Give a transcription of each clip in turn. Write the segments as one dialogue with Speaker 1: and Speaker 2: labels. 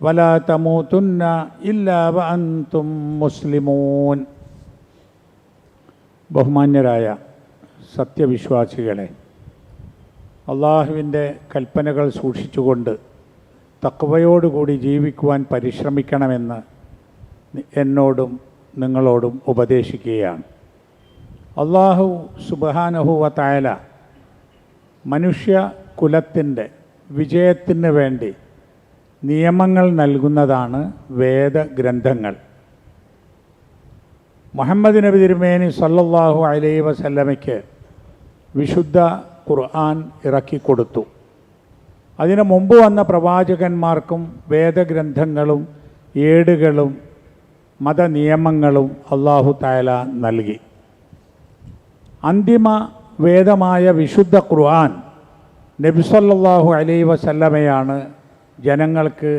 Speaker 1: ولا تموتن إلا وأنتم مسلمون ബഹുമാന്യരായ സത്യവിശ്വാസികളെ അള്ളാഹുവിൻ്റെ കൽപ്പനകൾ സൂക്ഷിച്ചുകൊണ്ട് തക്കവയോടുകൂടി ജീവിക്കുവാൻ പരിശ്രമിക്കണമെന്ന് എന്നോടും നിങ്ങളോടും ഉപദേശിക്കുകയാണ് അള്ളാഹു സുബാനഹുവ തായാല മനുഷ്യ കുലത്തിൻ്റെ വിജയത്തിന് വേണ്ടി നിയമങ്ങൾ നൽകുന്നതാണ് വേദഗ്രന്ഥങ്ങൾ. മുഹമ്മദ് നബി തിരുമേനി സല്ലല്ലാഹു അലൈ വസല്ലമയ്ക്ക് വിശുദ്ധ ഖുർആൻ ഇറക്കിക്കൊടുത്തു അതിനു മുമ്പ് വന്ന പ്രവാചകന്മാർക്കും വേദഗ്രന്ഥങ്ങളും ഏടുകളും മതനിയമങ്ങളും അള്ളാഹു തായാല നൽകി. അന്തിമ വേദമായ വിശുദ്ധ ഖുർആൻ നബിസല്ലാഹു അലൈ വസല്ലമയാണ് ജനങ്ങൾക്ക്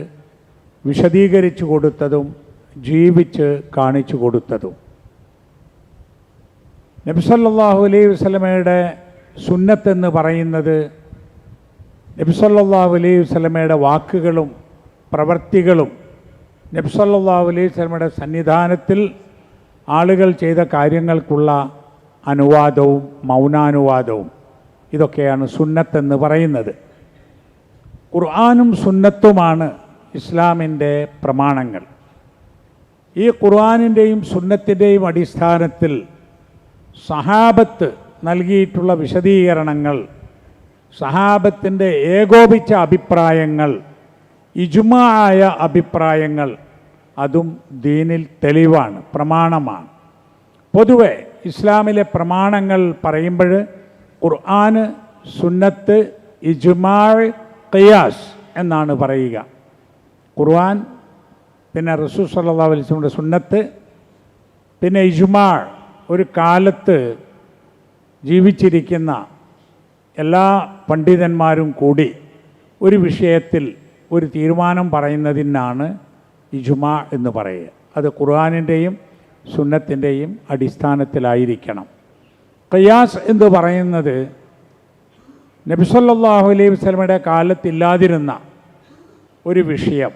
Speaker 1: വിശദീകരിച്ചു കൊടുത്തതും ജീവിച്ച് കാണിച്ചു കൊടുത്തതും. നബിസല്ലാഹു അലൈഹി വസ്ലമയുടെ സുന്നത്തെന്ന് പറയുന്നത് നബിസല്ലാഹു അലൈഹി വസ്ലമയുടെ വാക്കുകളും പ്രവർത്തികളും നബ്സല്ലാഹു അലൈഹി വസ്ലമയുടെ സന്നിധാനത്തിൽ ആളുകൾ ചെയ്ത കാര്യങ്ങൾക്കുള്ള അനുവാദവും മൗനാനുവാദവും ഇതൊക്കെയാണ് സുന്നത്തെന്ന് പറയുന്നത്. ഖുർആാനും സുന്നത്തുമാണ് ഇസ്ലാമിന്റെ പ്രമാണങ്ങൾ. ഈ ഖുർആാനിന്റെയും സുന്നത്തിന്റെയും അടിസ്ഥാനത്തിൽ സഹാബത്ത് നൽകിയിട്ടുള്ള വിശദീകരണങ്ങൾ സഹാബത്തിന്റെ ഏകോപിച്ച അഭിപ്രായങ്ങൾ ഇജുമായ അഭിപ്രായങ്ങൾ അതും ദീനിൽ തെളിവാണ് പ്രമാണമാണ്. പൊതുവെ ഇസ്ലാമിലെ പ്രമാണങ്ങൾ പറയുമ്പോൾ ഖുർആന് സുന്നത്ത് ഇജുമാഴ് ഖിയാസ് എന്നാണ് പറയുക. ഖുർആൻ പിന്നെ റസൂ സല്ലാ അലിസ്ലമിന്റെ സുന്നത്ത് പിന്നെ ഇജുമാ ഒരു കാലത്ത് ജീവിച്ചിരിക്കുന്ന എല്ലാ പണ്ഡിതന്മാരും കൂടി ഒരു വിഷയത്തിൽ ഒരു തീരുമാനം പറയുന്നതിനാണ് ഇജുമാ എന്ന് പറയുക. അത് ഖുർആാനിന്റെയും സുന്നത്തിന്റെയും അടിസ്ഥാനത്തിലായിരിക്കണം. ഖിയാസ് എന്ന് പറയുന്നത് നബിസല്ലാഹു അലൈഹി വസ്ലമയുടെ കാലത്തില്ലാതിരുന്ന ഒരു വിഷയം.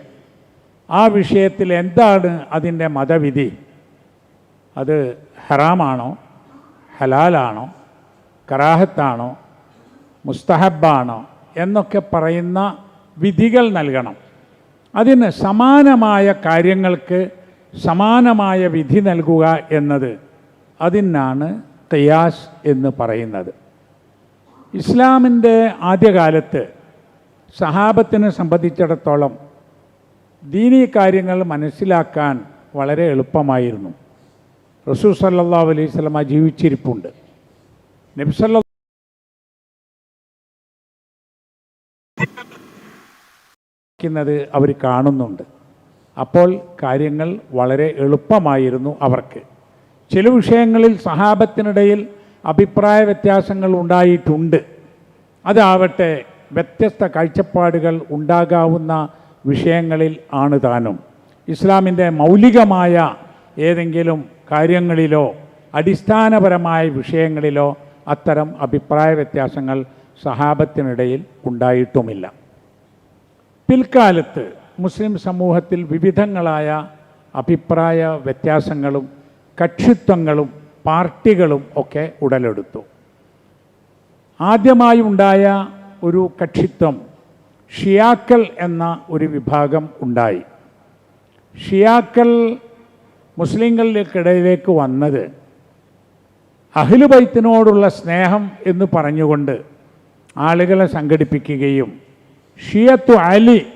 Speaker 1: ആ വിഷയത്തിൽ എന്താണ് അതിന്റെ മതവിധി? അത് ഹറാമാണോ? ഹലാലാണോ? കറാഹത്താണോ? മുസ്തഹബാണോ? എന്നൊക്കെ പറയുന്ന വിധികൾ നൽകണം. അതിന് സമാനമായ കാര്യങ്ങൾക്ക് സമാനമായ വിധി നൽകുക എന്നത് അതിനാണ് ഖിയാസ് എന്ന് പറയുന്നത്. ഇസ്ലാമിന്റെ ആദ്യകാലത്ത് സഹാബത്തിനെ സംബന്ധിച്ചിടത്തോളം ദീനീ കാര്യങ്ങൾ മനസ്സിലാക്കാൻ വളരെ എളുപ്പമായിരുന്നു. റസൂ സല്ലാ അലൈഹി സ്വലമ ജീവിച്ചിരിപ്പുണ്ട്. നബ്സല്ല അവർ കാണുന്നുണ്ട്. അപ്പോൾ കാര്യങ്ങൾ വളരെ എളുപ്പമായിരുന്നു അവർക്ക്. ചില വിഷയങ്ങളിൽ സഹാബത്തിനിടയിൽ അഭിപ്രായ വ്യത്യാസങ്ങൾ ഉണ്ടായിട്ടുണ്ട്. അതാവട്ടെ വ്യത്യസ്ത കാഴ്ചപ്പാടുകൾ ഉണ്ടാകാവുന്ന വിഷയങ്ങളിൽ ആണ് താനും. ഇസ്ലാമിന്റെ മൗലികമായ ഏതെങ്കിലും കാര്യങ്ങളിലോ അടിസ്ഥാനപരമായ വിഷയങ്ങളിലോ അത്തരം അഭിപ്രായ വ്യത്യാസങ്ങൾ സഹാബത്തിനിടയിൽ ഉണ്ടായിട്ടുമില്ല. പിൽക്കാലത്ത് മുസ്ലിം സമൂഹത്തിൽ വിവിധങ്ങളായ അഭിപ്രായ വ്യത്യാസങ്ങളും കക്ഷിത്വങ്ങളും പാർട്ടികളും ഒക്കെ ഉടലെടുത്തു. ആദ്യമായി ഉണ്ടായ ഒരു കക്ഷിത്വം ഷിയാക്കൾ എന്ന ഒരു വിഭാഗം ഉണ്ടായി. ഷിയാക്കൾ മുസ്ലിങ്ങൾക്കിടയിലേക്ക് വന്നത് അഹിലുബൈത്തിനോടുള്ള സ്നേഹം എന്ന് പറഞ്ഞുകൊണ്ട് ആളുകളെ സംഘടിപ്പിക്കുകയും ഷിയത്തു അലി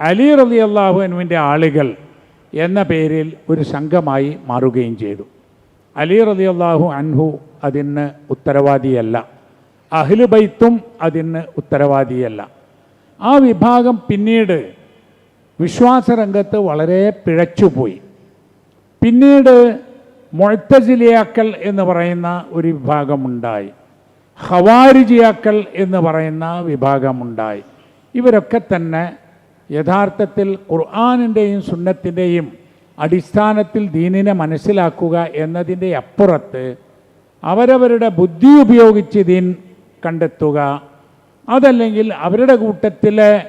Speaker 1: അലി റലി അള്ളാഹുവിന്റെ ആളുകൾ എന്ന പേരിൽ ഒരു സംഘമായി മാറുകയും ചെയ്തു. അലി റതിയല്ലാഹു അൻഹു അതിന് ഉത്തരവാദിയല്ല. അഹ്ലുബൈത്തും അതിന് ഉത്തരവാദിയല്ല. ആ വിഭാഗം പിന്നീട് വിശ്വാസരംഗത്ത് വളരെ പിഴച്ചുപോയി. പിന്നീട് മൊഴത്തജിലിയാക്കൽ എന്ന് പറയുന്ന ഒരു വിഭാഗമുണ്ടായി. ഹവാരിജിയാക്കൽ എന്ന് പറയുന്ന വിഭാഗമുണ്ടായി. ഇവരൊക്കെ തന്നെ യഥാർത്ഥത്തിൽ ഖുർആാനിന്റെയും സുന്നത്തിന്റെയും അടിസ്ഥാനത്തിൽ ദീനിനെ മനസ്സിലാക്കുക എന്നതിന്റെ അപ്പുറത്ത് അവരവരുടെ ബുദ്ധി ഉപയോഗിച്ച് ദീൻ കണ്ടെത്തുക. അതല്ലെങ്കിൽ അവരുടെ കൂട്ടത്തിലെ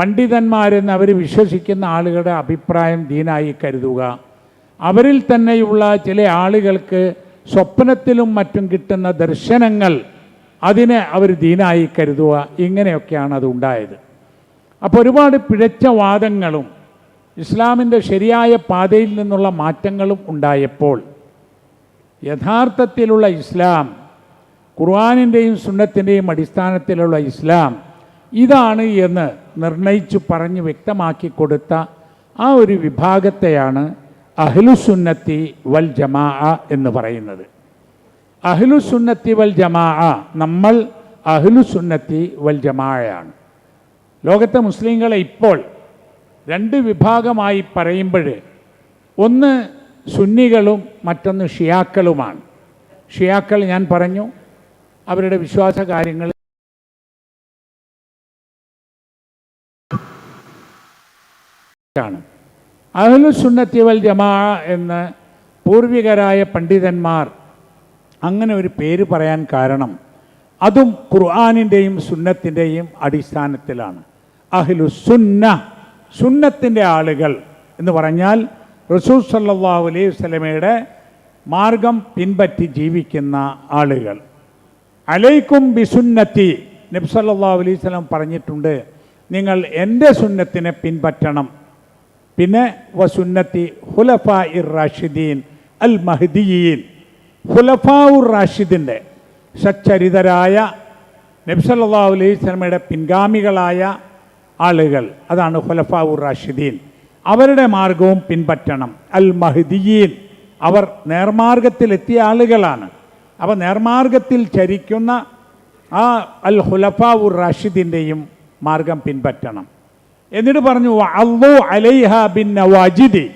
Speaker 1: പണ്ഡിതന്മാരെന്ന് അവർ വിശ്വസിക്കുന്ന ആളുകളുടെ അഭിപ്രായം ദീനായി കരുതുക. അവരിൽ തന്നെയുള്ള ചില ആളുകൾക്ക് സ്വപ്നത്തിലും മറ്റും കിട്ടുന്ന ദർശനങ്ങൾ അതിനെ അവർ ദീനായി കരുതുക. ഇങ്ങനെയൊക്കെയാണ് അത് ഉണ്ടായത്. അപ്പോൾ ഒരുപാട് പിഴച്ച വാദങ്ങളും ഇസ്ലാമിന്റെ ശരിയായ പാതയിൽ നിന്നുള്ള മാറ്റങ്ങളും ഉണ്ടായപ്പോൾ യഥാർത്ഥത്തിലുള്ള ഇസ്ലാം ഖുർആാനിന്റെയും സുന്നത്തിന്റെയും അടിസ്ഥാനത്തിലുള്ള ഇസ്ലാം ഇതാണ് എന്ന് നിർണയിച്ചു പറഞ്ഞ് വ്യക്തമാക്കി കൊടുത്ത ആ ഒരു വിഭാഗത്തെയാണ് അഹ്ലുസുന്നത്തി വൽ ജമാ എന്ന് പറയുന്നത്. അഹ്ലുസുന്നത്തി വൽ ജമാ നമ്മൾ അഹ്ലുസുന്നത്തി വൽ ജമായാണ് ലോകത്തെ മുസ്ലിങ്ങളെ ഇപ്പോൾ രണ്ട് വിഭാഗമായി പറയുമ്പോൾ ഒന്ന് സുന്നികളും മറ്റൊന്ന് ഷിയാക്കളുമാണ്. ഷിയാക്കൾ ഞാൻ പറഞ്ഞു അവരുടെ വിശ്വാസ കാര്യങ്ങൾ ആണ് അഹ്ലുസുന്നത്തി വൽ ജമാ എന്ന് പൂർവികരായ പണ്ഡിതന്മാർ അങ്ങനെ ഒരു പേര് പറയാൻ കാരണം അതും ഖുർആാനിന്റെയും സുന്നത്തിന്റെയും അടിസ്ഥാനത്തിലാണ്. അഹ്ലു സുന്ന സുന്നത്തിന്റെ ആളുകൾ എന്ന് പറഞ്ഞാൽ റസൂൽ സല്ലല്ലാഹു അലൈഹി സ്വലമയുടെ മാർഗം പിൻപറ്റി ജീവിക്കുന്ന ആളുകൾ. അലൈക്കും ബിസുന്നത്തി നബി സല്ലല്ലാഹു അലൈഹി സ്വലം പറഞ്ഞിട്ടുണ്ട് നിങ്ങൾ എന്റെ സുന്നത്തിനെ പിൻപറ്റണം. പിന്നെ വസുന്നത്തി ഹുലഫ ഇർ റാഷിദീൻ അൽ മഹദിയീൻ ഹുലഫ ഉർ റാഷിദിന്റെ സച്ചരിതരായ നബ്സല്ലാ അലൈഹി സ്വലമയുടെ പിൻഗാമികളായ ആളുകൾ. അതാണ് ഹുലഫാവുർ റാഷിദീൻ. അവരുടെ മാർഗവും പിൻപറ്റണം. അൽ മഹ്ദിയീൻ അവർ നേർമാർഗത്തിലെത്തിയ ആളുകളാണ്. അവ നേർമാർഗത്തിൽ ചരിക്കുന്ന ആ അൽ ഹുലഫാവുർ റാഷിദിന്റെയും മാർഗം പിൻപറ്റണം. എന്നിട്ട് പറഞ്ഞു അള്ളു അലൈഹ ബിൻ നവാജിദി.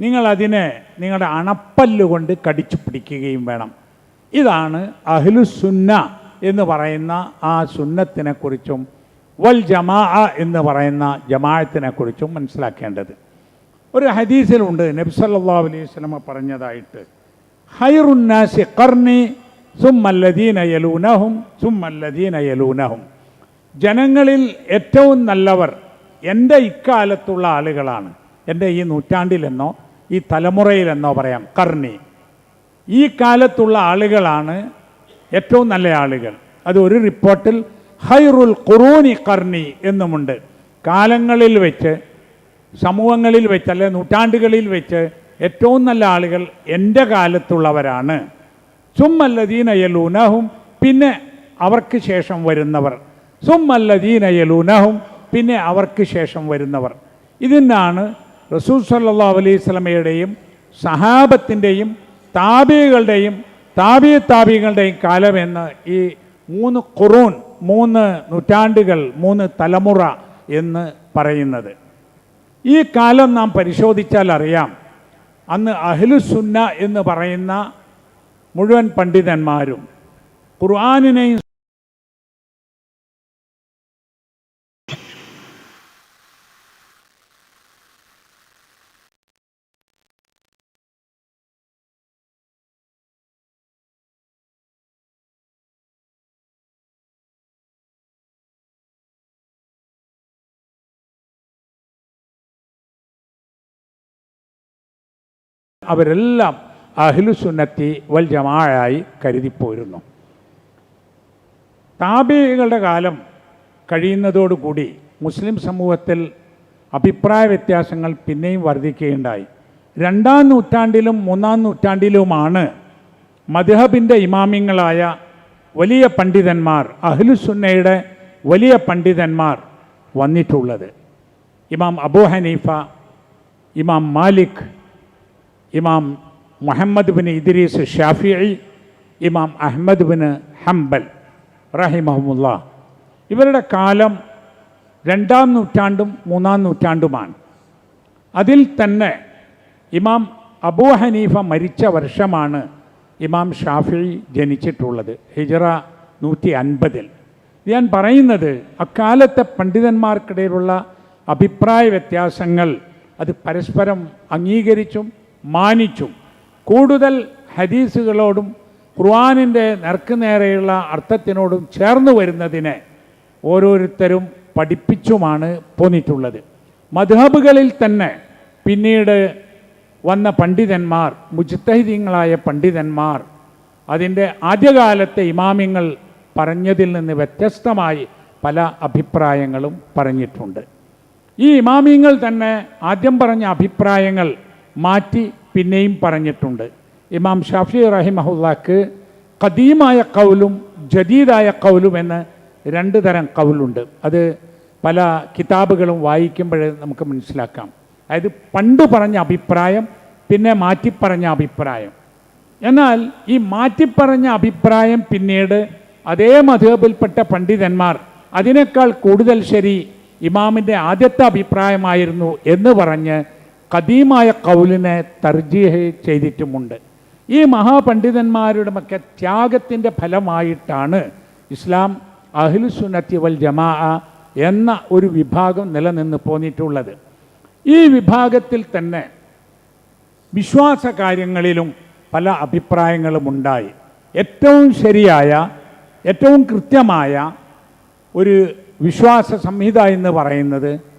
Speaker 1: നിങ്ങൾ അതിനെ നിങ്ങളുടെ അണപ്പല്ലുകൊണ്ട് കടിച്ചു പിടിക്കുകയും വേണം. ഇതാണ് അഹ്ലു സുന്ന എന്ന് പറയുന്ന ആ സുന്നത്തിനെ കുറിച്ചും വൽ ജമാ എന്ന് പറയുന്ന ജമാഅത്തിനെ കുറിച്ചും മനസ്സിലാക്കേണ്ടത്. ഒരു ഹദീസിലുണ്ട് നബ്സല്ലാ അലൈഹി വസല്ലമ പറഞ്ഞതായിട്ട്. ഹൈറുന്നാസി ഖർനി സുമ്മല്ലദീന യലൂനഹും സുമ്മല്ലദീന യലൂനഹും. ജനങ്ങളിൽ ഏറ്റവും നല്ലവർ എന്റെ ഇക്കാലത്തുള്ള ആളുകളാണ്. എന്റെ ഈ നൂറ്റാണ്ടിലെന്നോ ഈ തലമുറയിലെന്നോ പറയാം കർണി ഈ കാലത്തുള്ള ആളുകളാണ് ഏറ്റവും നല്ല ആളുകൾ. അത് ഒരു റിപ്പോർട്ടിൽ ഹൈറുൽ ഖുറൂനി കർണി എന്നുമുണ്ട്. കാലങ്ങളിൽ വെച്ച് സമൂഹങ്ങളിൽ വെച്ച് അല്ലെ നൂറ്റാണ്ടുകളിൽ വെച്ച് ഏറ്റവും നല്ല ആളുകൾ എന്റെ കാലത്തുള്ളവരാണ്. സുമ്മല്ലദീന യലൂനഹും പിന്നെ അവർക്ക് ശേഷം വരുന്നവർ. സുമ്മല്ലദീന യലൂനഹും പിന്നെ അവർക്ക് ശേഷം വരുന്നവർ. ഇതിനാണ് റസൂൽ സല്ലാ അലൈഹി സ്വലമയുടെയും സഹാബത്തിന്റെയും താബികളുടെയും താബി താബികളുടെയും കാലമെന്ന് ഈ മൂന്ന് ഖുറൂൻ മൂന്ന് നൂറ്റാണ്ടുകൾ മൂന്ന് തലമുറ എന്ന് പറയുന്നത്. ഈ കാലം നാം പരിശോധിച്ചാൽ അറിയാം. അന്ന് അഹ്ലുസുന്ന എന്ന് പറയുന്ന മുഴുവൻ പണ്ഡിതന്മാരും ഖുർആാനിനെയും അവരെല്ലാം അഹിലുസുന്നത്തി വൽ ജമാഴായി കരുതിപ്പോരുന്നു. താപേകളുടെ കാലം കഴിയുന്നതോടുകൂടി മുസ്ലിം സമൂഹത്തിൽ അഭിപ്രായ വ്യത്യാസങ്ങൾ പിന്നെയും വർദ്ധിക്കുകയുണ്ടായി രണ്ടാം നൂറ്റാണ്ടിലും മൂന്നാം നൂറ്റാണ്ടിലുമാണ് മദ്ഹബിന്റെ ഇമാമിങ്ങളായ വലിയ പണ്ഡിതന്മാർ അഹ്ലുസുന്നയുടെ വലിയ പണ്ഡിതന്മാർ വന്നിട്ടുള്ളത്. ഇമാം അബൂ ഹനീഫ ഇമാം മാലിക് ഇമാം മുഹമ്മദ് ബിൻ ഇദ്രീസ് ഷാഫി ഇമാം അഹമ്മദ് ബിൻ ഹംബൽ റഹിമഹമുല്ല ഇവരുടെ കാലം രണ്ടാം നൂറ്റാണ്ടും മൂന്നാം നൂറ്റാണ്ടുമാണ്. അതിൽ തന്നെ ഇമാം അബൂ ഹനീഫ മരിച്ച വർഷമാണ് ഇമാം ഷാഫി ജനിച്ചിട്ടുള്ളത് ഹിജറ നൂറ്റി അൻപതിൽ. ഞാൻ പറയുന്നത് അക്കാലത്തെ പണ്ഡിതന്മാർക്കിടയിലുള്ള അഭിപ്രായ വ്യത്യാസങ്ങൾ അത് പരസ്പരം അംഗീകരിച്ചും മാനിച്ചും. കൂടുതൽ ഹദീസുകളോടും ഖുർആാനിന്റെ നേർക്കുനേരെയുള്ള അർത്ഥത്തിനോടും ചേർന്ന് വരുന്നതിനെ ഓരോരുത്തരും പഠിപ്പിച്ചുമാണ് പോന്നിട്ടുള്ളത്. മധുഹബുകളിൽ തന്നെ പിന്നീട് വന്ന പണ്ഡിതന്മാർ മുജ്തഹിദീങ്ങളായ പണ്ഡിതന്മാർ അതിന്റെ ആദ്യകാലത്തെ ഇമാമിങ്ങൾ പറഞ്ഞതിൽ നിന്ന് വ്യത്യസ്തമായി പല അഭിപ്രായങ്ങളും പറഞ്ഞിട്ടുണ്ട്. ഈ ഇമാമിങ്ങൾ തന്നെ ആദ്യം പറഞ്ഞ അഭിപ്രായങ്ങൾ മാറ്റി പിന്നെയും പറഞ്ഞിട്ടുണ്ട്. ഇമാം ഷാഫി റഹിമഹുല്ലാക്ക് കദീമായ കൗലും ജദീദായ കൗലും എന്ന് രണ്ട് തരം കൗലുണ്ട്. അത് പല കിതാബുകളും വായിക്കുമ്പോഴേ നമുക്ക് മനസ്സിലാക്കാം. അതായത് പണ്ട് പറഞ്ഞ അഭിപ്രായം പിന്നെ മാറ്റിപ്പറഞ്ഞ അഭിപ്രായം. എന്നാൽ ഈ മാറ്റിപ്പറഞ്ഞ അഭിപ്രായം പിന്നീട് അതേ മധുബിൽപ്പെട്ട പണ്ഡിതന്മാർ അതിനേക്കാൾ കൂടുതൽ ശരി ഇമാമിന്റെ ആദ്യത്തെ അഭിപ്രായമായിരുന്നു എന്ന് പറഞ്ഞ് കദീമായ കൗലിനെ തർജീഹ് ചെയ്തിട്ടുമുണ്ട്. ഈ മഹാപണ്ഡിതന്മാരുടെ ഒക്കെ ത്യാഗത്തിന്റെ ഫലമായിട്ടാണ് ഇസ്ലാം അഹ്ലുസുന്നത്തി വൽ ജമാ എന്ന ഒരു വിഭാഗം നിലനിന്ന് പോന്നിട്ടുള്ളത്. ഈ വിഭാഗത്തിൽ തന്നെ വിശ്വാസ കാര്യങ്ങളിലും പല അഭിപ്രായങ്ങളും ഉണ്ടായി ഏറ്റവും ശരിയായ ഏറ്റവും കൃത്യമായ ഒരു വിശ്വാസ സംഹിത എന്ന് പറയുന്നത്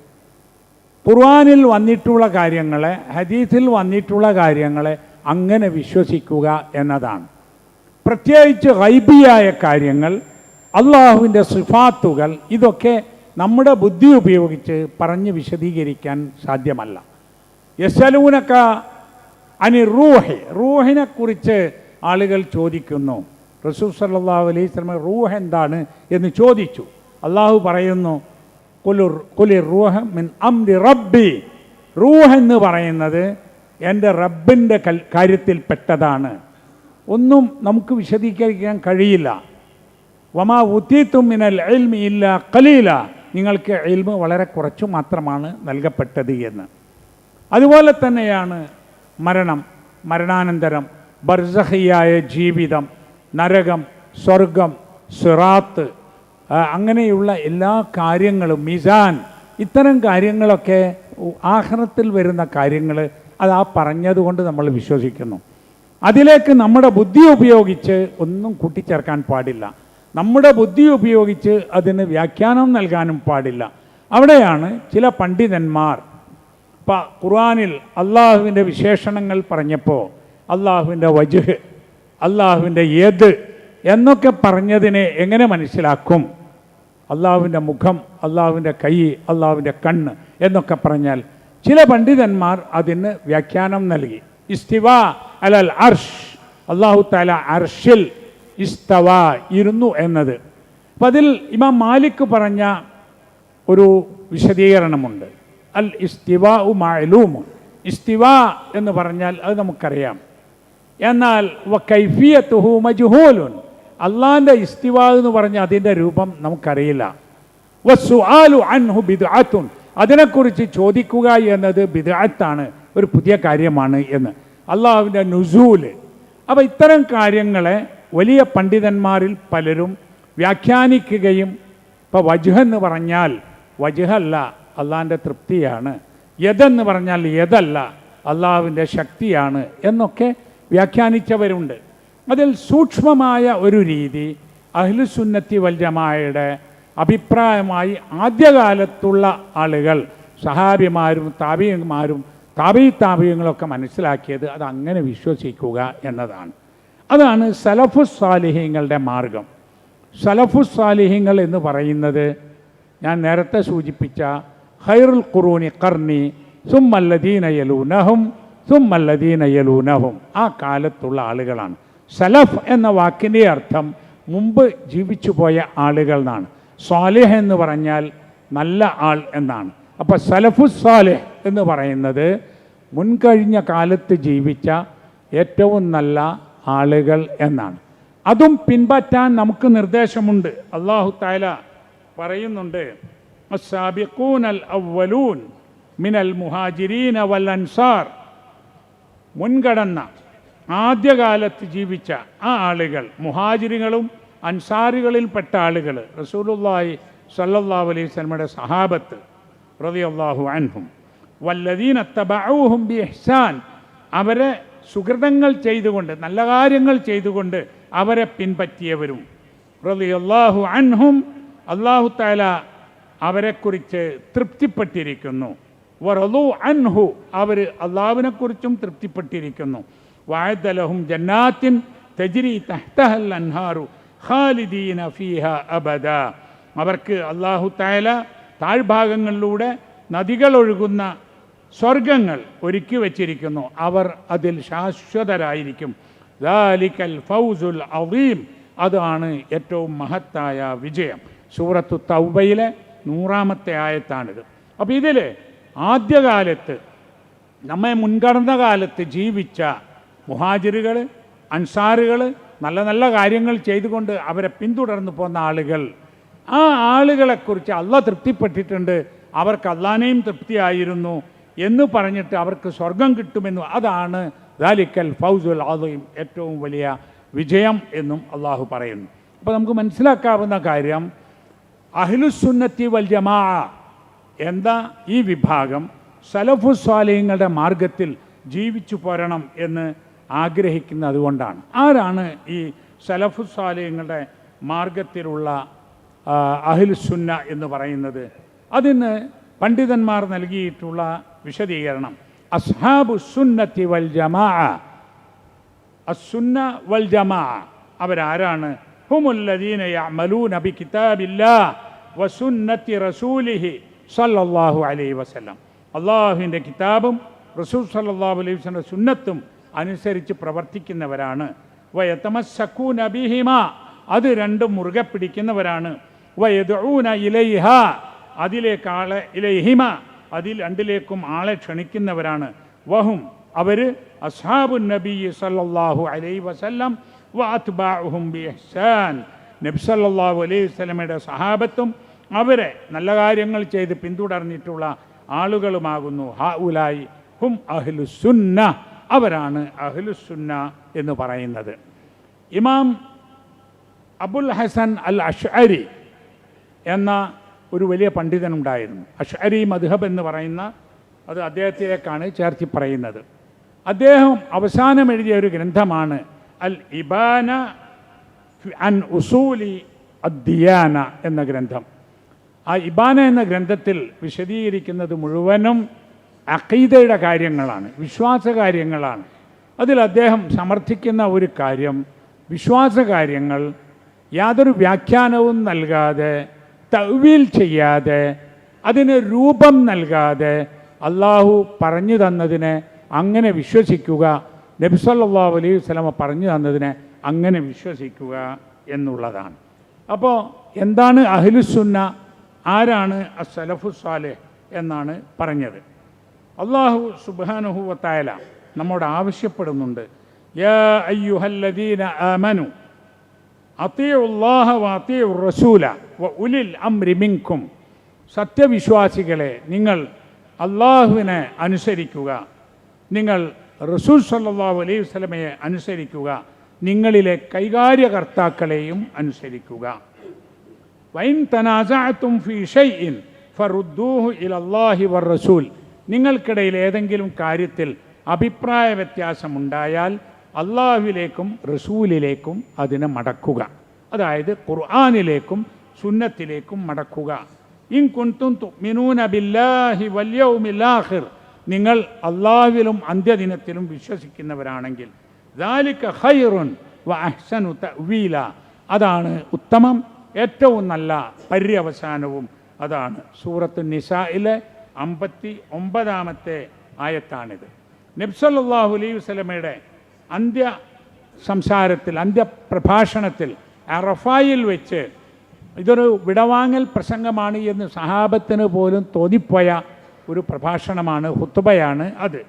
Speaker 1: ഖുർആനിൽ വന്നിട്ടുള്ള കാര്യങ്ങളെ ഹദീസിൽ വന്നിട്ടുള്ള കാര്യങ്ങളെ അങ്ങനെ വിശ്വസിക്കുക എന്നതാണ്. പ്രത്യേകിച്ച് ഗൈബിയായ കാര്യങ്ങൾ അള്ളാഹുവിന്റെ സിഫാത്തുകൾ ഇതൊക്കെ നമ്മുടെ ബുദ്ധി ഉപയോഗിച്ച് പറഞ്ഞ് വിശദീകരിക്കാൻ സാധ്യമല്ല. യസലൂനക്ക അനി റൂഹ് റൂഹിനെ കുറിച്ച് ആളുകൾ ചോദിക്കുന്നു. റസൂസ് സല്ലല്ലാഹു അലൈഹി സ്വലമ റൂഹ് എന്താണ് എന്ന് ചോദിച്ചു. അള്ളാഹു പറയുന്നു റൂഹ മിൻ അംരി റബ്ബി. റൂഹ് എന്ന് പറയുന്നത് എന്റെ റബ്ബിന്റെ കൽ കാര്യത്തിൽപ്പെട്ടതാണ്. ഒന്നും നമുക്ക് വിശദീകരിക്കാൻ കഴിയില്ല. വമാ ഉത്തീത്തും മിനൽ എൽമി ഇല്ല കലീല നിങ്ങൾക്ക് എൽമ് വളരെ കുറച്ചു മാത്രമാണ് നൽകപ്പെട്ടത് എന്ന്. അതുപോലെ തന്നെയാണ് മരണം മരണാനന്തരം ബർസഹിയായ ജീവിതം നരകം സ്വർഗം സിറാത്ത് അങ്ങനെയുള്ള എല്ലാ കാര്യങ്ങളും മിസാൻ ഇത്തരം കാര്യങ്ങളൊക്കെ ആഹ്റത്തിൽ വരുന്ന കാര്യങ്ങൾ അത് ആ പറഞ്ഞതുകൊണ്ട് നമ്മൾ വിശ്വസിക്കുന്നു. അതിലേക്ക് നമ്മുടെ ബുദ്ധി ഉപയോഗിച്ച് ഒന്നും കൂട്ടിച്ചേർക്കാൻ പാടില്ല. നമ്മുടെ ബുദ്ധി ഉപയോഗിച്ച് അതിന് വ്യാഖ്യാനം നൽകാനും പാടില്ല. അവിടെയാണ് ചില പണ്ഡിതന്മാർ. ഇപ്പം ഖുർആനിൽ അള്ളാഹുവിന്റെ വിശേഷണങ്ങൾ പറഞ്ഞപ്പോൾ അള്ളാഹുവിന്റെ വജുഹ് അള്ളാഹുവിന്റെ ഏത് എന്നൊക്കെ പറഞ്ഞതിനെ എങ്ങനെ മനസ്സിലാക്കും? അള്ളാഹുവിന്റെ മുഖം അള്ളാഹുവിന്റെ കൈ അള്ളാഹുവിന്റെ കണ്ണ് എന്നൊക്കെ പറഞ്ഞാൽ ചില പണ്ഡിതന്മാർ അതിന് വ്യാഖ്യാനം നൽകി. ഇസ്തിവ അലൽ അർഷ്. അള്ളാഹു താല അർഷിൽ ഇസ്തവ ഇരുന്നു എന്നത്. അപ്പം അതിൽ ഇമാം മാലിക് പറഞ്ഞ ഒരു വിശദീകരണമുണ്ട്. അൽ ഇസ്തിവ ഉ മാലൂമ് ഇസ്തിവ എന്ന് പറഞ്ഞാൽ അത് നമുക്കറിയാം. എന്നാൽ വ കൈഫിയത്തുഹു മജ്ഹൂലുൻ. അള്ളാഹിന്റെ ഇസ്തിവ എന്ന് പറഞ്ഞ അതിന്റെ രൂപം നമുക്കറിയില്ല. അതിനെക്കുറിച്ച് ചോദിക്കുക എന്നത് ബിദുഅത്താണ് ഒരു പുതിയ കാര്യമാണ് എന്ന്. അള്ളാഹുവിന്റെ നുസൂൽ അപ്പോൾ ഇത്തരം കാര്യങ്ങളെ വലിയ പണ്ഡിതന്മാരിൽ പലരും വ്യാഖ്യാനിക്കുകയും ഇപ്പോൾ വജുഹ എന്ന് പറഞ്ഞാൽ വജുഹല്ല അള്ളാഹിന്റെ തൃപ്തിയാണ്. യതെന്ന് പറഞ്ഞാൽ യതല്ല അള്ളാഹുവിന്റെ ശക്തിയാണ് എന്നൊക്കെ വ്യാഖ്യാനിച്ചവരുണ്ട്. അതിൽ സൂക്ഷ്മമായ ഒരു രീതി അഹ്ലുസുന്നത്തി വല്യമായുടെ അഭിപ്രായമായി ആദ്യകാലത്തുള്ള ആളുകൾ സഹാബിമാരും താപിയന്മാരും താപി താപീയങ്ങളൊക്കെ മനസ്സിലാക്കിയത് അത് അങ്ങനെ വിശ്വസിക്കുക എന്നതാണ്. അതാണ് സലഫുസ് സാലിഹ്യങ്ങളുടെ മാർഗം. സലഫുസ് സാലിഹ്യങ്ങൾ എന്ന് പറയുന്നത് ഞാൻ നേരത്തെ സൂചിപ്പിച്ച ഹൈറുൽ ഖുറൂനി കർണി സുമല്ലദീനയലൂനഹും യലൂനഹും സുമ്മല്ലദീന യലൂനഹും ആ കാലത്തുള്ള ആളുകളാണ്. സലഫ് എന്ന വാക്കിന്റെ അർത്ഥം മുമ്പ് ജീവിച്ചു പോയ ആളുകൾ എന്നാണ്. സ്വാലിഹ് എന്ന് പറഞ്ഞാൽ നല്ല ആൾ എന്നാണ്. അപ്പോൾ സലഫു സ്വാലിഹ് എന്ന് പറയുന്നത് മുൻകഴിഞ്ഞ കാലത്ത് ജീവിച്ച ഏറ്റവും നല്ല ആളുകൾ എന്നാണ്. അതും പിൻപറ്റാൻ നമുക്ക് നിർദ്ദേശമുണ്ട്. അള്ളാഹു താല പറയുന്നുണ്ട് അൽ മിനൽ അൻസാർ. മുൻകടന്ന ആദ്യകാലത്ത് ജീവിച്ച ആ ആളുകൾ മുഹാജിരികളും അൻസാരികളിൽപ്പെട്ട ആളുകൾ റസൂലുള്ളാഹി സല്ലല്ലാഹു അലൈഹി സ്വലമയുടെ സഹാബത്ത് റളിയല്ലാഹു അൻഹും വല്ലദീന തബഊഹും ബി എഹ്സാൻ അവരെ സുഹൃതങ്ങൾ ചെയ്തുകൊണ്ട് നല്ല കാര്യങ്ങൾ ചെയ്തുകൊണ്ട് അവരെ പിൻപറ്റിയവരും. റളിയല്ലാഹു അൻഹും അള്ളാഹു താല അവരെക്കുറിച്ച് തൃപ്തിപ്പെട്ടിരിക്കുന്നു. വറലു അൻഹു അവർ അള്ളാഹുവിനെക്കുറിച്ചും തൃപ്തിപ്പെട്ടിരിക്കുന്നു. വായദലഹും ജന്നാത്തിൻ തജിരി തഹ്തഹൽ അൻഹാറു ഖാലിദീന ഫീഹ അബദ. അവർക്ക് അള്ളാഹു തായല താഴ്ഭാഗങ്ങളിലൂടെ നദികളൊഴുകുന്ന സ്വർഗങ്ങൾ ഒരുക്കി വച്ചിരിക്കുന്നു. അവർ അതിൽ ശാശ്വതരായിരിക്കും. ദാലിക്കൽ ഫൗസുൽ അവീം അതാണ് ഏറ്റവും മഹത്തായ വിജയം. സൂറത്തു തൗബയിലെ നൂറാമത്തെ ആയത്താണിത്. അപ്പോൾ ഇതിൽ ആദ്യകാലത്ത് നമ്മെ മുൻകടന്ന കാലത്ത് ജീവിച്ച മുഹാജിറുകൾ അൻസാറുകൾ നല്ല നല്ല കാര്യങ്ങൾ ചെയ്തുകൊണ്ട് അവരെ പിന്തുടർന്നു പോന്ന ആളുകൾ. ആ ആളുകളെക്കുറിച്ച് അല്ല തൃപ്തിപ്പെട്ടിട്ടുണ്ട്. അവർക്ക് അള്ളാനെയും തൃപ്തിയായിരുന്നു എന്ന് പറഞ്ഞിട്ട് അവർക്ക് സ്വർഗം കിട്ടുമെന്നും. അതാണ് ദാലിക്കൽ ഫൗസുൽ ആദയും ഏറ്റവും വലിയ വിജയം എന്നും അള്ളാഹു പറയുന്നു. അപ്പോൾ നമുക്ക് മനസ്സിലാക്കാവുന്ന കാര്യം അഹ്ലുസുന്നത്തി വൽ ജമാ എന്താ ഈ വിഭാഗം സലഫു സ്വാലയങ്ങളുടെ മാർഗത്തിൽ ജീവിച്ചു പോരണം എന്ന് ആഗ്രഹിക്കുന്നത് അതുകൊണ്ടാണ് ആരാണ് ഈ സലഫു സ്വാലയങ്ങളുടെ മാർഗത്തിലുള്ള അഹിൽസുന്ന എന്ന് പറയുന്നത്? അതിന് പണ്ഡിതന്മാർ നൽകിയിട്ടുള്ള വിശദീകരണം. അസ്ഹാബു സുന്നത്തി വൽ ജമാ അസുന്ന വൽ ജമാ അവരാരാണ്? ഹുമുല്ലദീന യഅമലൂന ബി കിതാബില്ലാ വസുന്നത്തി റസൂലിഹി സല്ലല്ലാഹു അലൈഹി വസല്ലം. അള്ളാഹുവിന്റെ കിതാബും റസൂൽ സല്ലല്ലാഹു അലൈഹി വസല്ലം സുന്നത്തും അനുസരിച്ച് പ്രവർത്തിക്കുന്നവരാണ്. വയതമസ്സക്കൂന ബിഹിമ അത് രണ്ടും മുറുകെ പിടിക്കുന്നവരാണ്. വയദഊന ഇലൈഹ അതിലേക്ക് ആളെ ഇലൈഹിമ അതിൽ രണ്ടിലേക്കും ആളെ ക്ഷണിക്കുന്നവരാണ്. വഹും അവർ അസാബു നബി സല്ലല്ലാഹു അലൈ വസല്ലം ബിഇഹ്സാൻ. നബി സല്ലല്ലാഹു അലൈഹി വസ്ലമയുടെ സഹാബത്തും അവരെ നല്ല കാര്യങ്ങൾ ചെയ്ത് പിന്തുടർന്നിട്ടുള്ള ആളുകളുമാകുന്നു. ഹ ഉലായി ഹും അഹ്ലുസുന്ന അവരാണ് അഹ്ലുസുന്ന എന്ന് പറയുന്നത്. ഇമാം അബുൽ ഹസൻ അൽ അഷ്അരി എന്ന ഒരു വലിയ പണ്ഡിതനുണ്ടായിരുന്നു. അഷ്അരി മദ്ഹബ് എന്ന് പറയുന്ന അത് അദ്ദേഹത്തിലേക്കാണ് ചേർത്തി പറയുന്നത്. അദ്ദേഹം അവസാനം എഴുതിയ ഒരു ഗ്രന്ഥമാണ് അൽ ഇബാന അൻ ഉസൂലി അദ്ദിയാന എന്ന ഗ്രന്ഥം. ആ ഇബാന എന്ന ഗ്രന്ഥത്തിൽ വിശദീകരിക്കുന്നത് മുഴുവനും അഖീദയുടെ കാര്യങ്ങളാണ് വിശ്വാസ കാര്യങ്ങളാണ് അതിൽ അദ്ദേഹം സമർത്ഥിക്കുന്ന ഒരു കാര്യം വിശ്വാസ കാര്യങ്ങൾ യാതൊരു വ്യാഖ്യാനവും നൽകാതെ തവീൽ ചെയ്യാതെ അതിന് രൂപം നൽകാതെ അള്ളാഹു പറഞ്ഞു തന്നതിനെ അങ്ങനെ വിശ്വസിക്കുക നബിസല്ലാ അലൈഹി സ്വലമ പറഞ്ഞു തന്നതിനെ അങ്ങനെ വിശ്വസിക്കുക എന്നുള്ളതാണ്. അപ്പോൾ എന്താണ് അഹിലുസുന്ന ആരാണ് അസലഫു സാലെഹ് എന്നാണ് പറഞ്ഞത്. അള്ളാഹു സുബാനുഹുവത്തായാല നമ്മോട് ആവശ്യപ്പെടുന്നുണ്ട്. ആമനു റസൂല വ ഉലിൽ സത്യവിശ്വാസികളെ നിങ്ങൾ അള്ളാഹുവിനെ അനുസരിക്കുക. നിങ്ങൾ റസൂൽ സല്ലല്ലാഹു അലൈഹി വസ്ലമയെ അനുസരിക്കുക. നിങ്ങളിലെ കൈകാര്യകർത്താക്കളെയും അനുസരിക്കുക. വൈൻ തനാസാത്തും ഫി ഷൈഇൻ ഫറുദ്ദൂഹു ഇലല്ലാഹി വർ റസൂൽ. നിങ്ങൾക്കിടയിൽ ഏതെങ്കിലും കാര്യത്തിൽ അഭിപ്രായ വ്യത്യാസമുണ്ടായാൽ അള്ളാഹുവിലേക്കും റസൂലിലേക്കും അതിനെ മടക്കുക. അതായത് ഖുർആാനിലേക്കും സുന്നത്തിലേക്കും മടക്കുക. ഇൻ കുൻതും ബില്ലാഹി നിങ്ങൾ അള്ളാഹുവിലും അന്ത്യദിനത്തിലും വിശ്വസിക്കുന്നവരാണെങ്കിൽ വ അതാണ് ഉത്തമം. ഏറ്റവും നല്ല പര്യവസാനവും അതാണ് സൂറത്ത് നിസായിലെ അമ്പത്തി ഒമ്പതാമത്തെ ആയത്താണിത് നബ്സല്ലാഹു അലൈഹി വസ്ലമയുടെ അന്ത്യ സംസാരത്തിൽ അന്ത്യപ്രഭാഷണത്തിൽ അറഫായിൽ വെച്ച് ഇതൊരു വിടവാങ്ങൽ പ്രസംഗമാണ് എന്ന് സഹാബത്തിന് പോലും തോന്നിപ്പോയ ഒരു പ്രഭാഷണമാണ് ഹുത്തുബയാണ് അത്.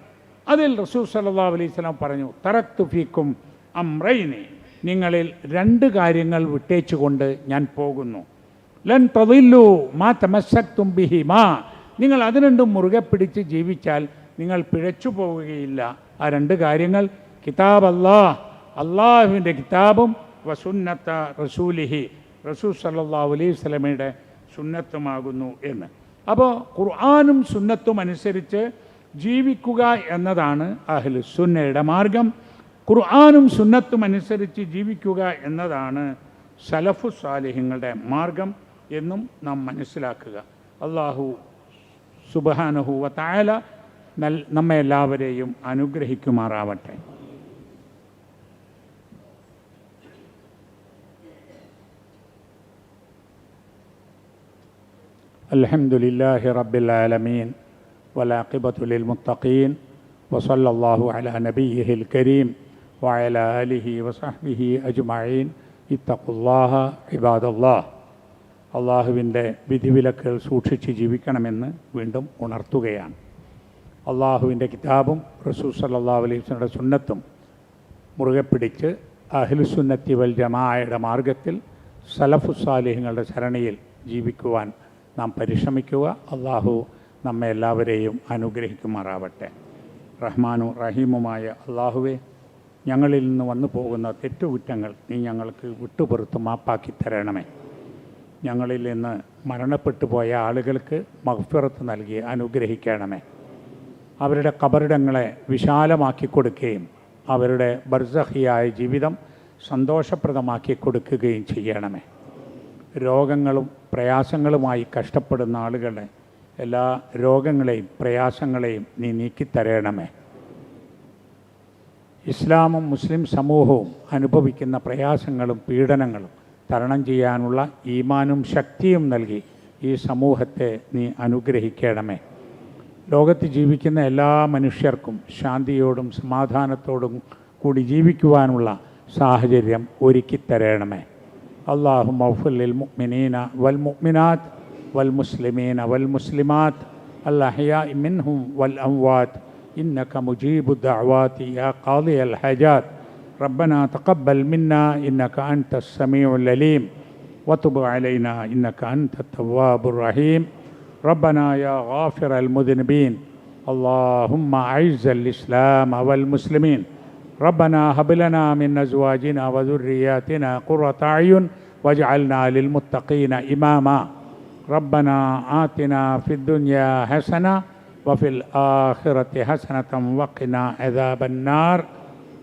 Speaker 1: അതിൽ റസൂൽ സല്ലാ അലൈഹി വസല്ലം പറഞ്ഞു തറക്തു ഫീക്കും അമ്രൈനെ നിങ്ങളിൽ രണ്ട് കാര്യങ്ങൾ വിട്ടേച്ചുകൊണ്ട് ഞാൻ പോകുന്നു. ലൻ തൊതില്ലു മാ തമസ്സക്തും ബിഹി മാ. നിങ്ങൾ അത് രണ്ടും മുറുകെ പിടിച്ച് ജീവിച്ചാൽ നിങ്ങൾ പിഴച്ചു പോവുകയില്ല. ആ രണ്ട് കാര്യങ്ങൾ കിതാബ് അല്ലാഹ് അള്ളാഹുവിന്റെ കിതാബും വസുന്നത്ത റസൂലിഹി റസൂൽ സല്ലാ അലൈഹി സ്വലമയുടെ സുന്നത്തുമാകുന്നു എന്ന്. അപ്പോൾ ഖുർആാനും സുന്നത്തും അനുസരിച്ച് ജീവിക്കുക എന്നതാണ് അഹ്ലു സുന്നയുടെ മാർഗം. ഖുർആാനും സുന്നത്തും അനുസരിച്ച് ജീവിക്കുക എന്നതാണ് സലഫു സാലിഹ്യങ്ങളുടെ മാർഗം എന്നും നാം മനസ്സിലാക്കുക. അള്ളാഹു സുബഹാനഹുവ തായാല നൽ നമ്മെ എല്ലാവരെയും അനുഗ്രഹിക്കുമാറാവട്ടെ الحمد لله رب العالمين والعاقبة للمتقين وصلى الله على نبيه الكريم وعلى آله وصحبه أجمعين اتقوا الله عباد الله അള്ളാഹുവിന്റെ വിധിവിലക്കുകൾ സൂക്ഷിച്ച് ജീവിക്കണമെന്ന് വീണ്ടും ഉണർത്തുകയാണ്. അള്ളാഹുവിന്റെ കിതാബും റസൂൽ സല്ലാ അലൈഹി വസല്ലമയുടെ സുന്നത്തും മുറുകെ പിടിച്ച് അഹിൽസുന്നത്തി വൽ ജമായയുടെ മാർഗത്തിൽ സലഫുസാലിഹങ്ങളുടെ ശരണയിൽ ജീവിക്കുവാൻ നാം പരിശ്രമിക്കുക. അള്ളാഹു നമ്മെ എല്ലാവരെയും അനുഗ്രഹിക്കുമാറാവട്ടെ. റഹ്മാനു റഹീമുമായ അള്ളാഹുവെ ഞങ്ങളിൽ നിന്ന് വന്നു പോകുന്ന തെറ്റുകുറ്റങ്ങൾ നീ ഞങ്ങൾക്ക് വിട്ടുപുറത്ത് മാപ്പാക്കി തരണമേ ഞങ്ങളിൽ നിന്ന് മരണപ്പെട്ടു പോയ ആളുകൾക്ക് മഹ്ഫിറത്ത് നൽകി അനുഗ്രഹിക്കണമേ. അവരുടെ കബറിടങ്ങളെ വിശാലമാക്കി കൊടുക്കുകയും അവരുടെ ബർസഹിയായ ജീവിതം സന്തോഷപ്രദമാക്കി കൊടുക്കുകയും ചെയ്യണമേ. രോഗങ്ങളും പ്രയാസങ്ങളുമായി കഷ്ടപ്പെടുന്ന ആളുകളെ എല്ലാ രോഗങ്ങളെയും പ്രയാസങ്ങളെയും നീ നീക്കിത്തരയണമേ ഇസ്ലാമും മുസ്ലിം സമൂഹവും അനുഭവിക്കുന്ന പ്രയാസങ്ങളും പീഡനങ്ങളും തരണം ചെയ്യാനുള്ള ഈമാനും ശക്തിയും നൽകി ഈ സമൂഹത്തെ നീ അനുഗ്രഹിക്കണമേ. ലോകത്ത് ജീവിക്കുന്ന എല്ലാ മനുഷ്യർക്കും ശാന്തിയോടും സമാധാനത്തോടും കൂടി ജീവിക്കുവാനുള്ള സാഹചര്യം ഒരുക്കിത്തരണമേ അള്ളാഹു മൗഫുലിൽ മുഅ്മിനീന വൽ മുഅ്മിനാത്ത് വൽ മുസ്ലിമീന വൽ മുസ്ലിമാത്ത് അല്ലഹയാ മിൻഹും വൽ അംവാത്ത് ഇന്നക മുജീബു ദഅവാത്ത് യാ ഖാദി അൽ ഹജാത്ത് ربنا تقبل منا إنك أنت السميع العليم وتب علينا إنك أنت التواب الرحيم. ربنا يا غافر المذنبين اللهم أعز الإسلام والمسلمين. ربنا هب لنا من أزواجنا وذرياتنا قرة أعين واجعلنا للمتقين إماما. ربنا آتنا في الدنيا حسنة وفي الآخرة حسنة وقنا عذاب النار.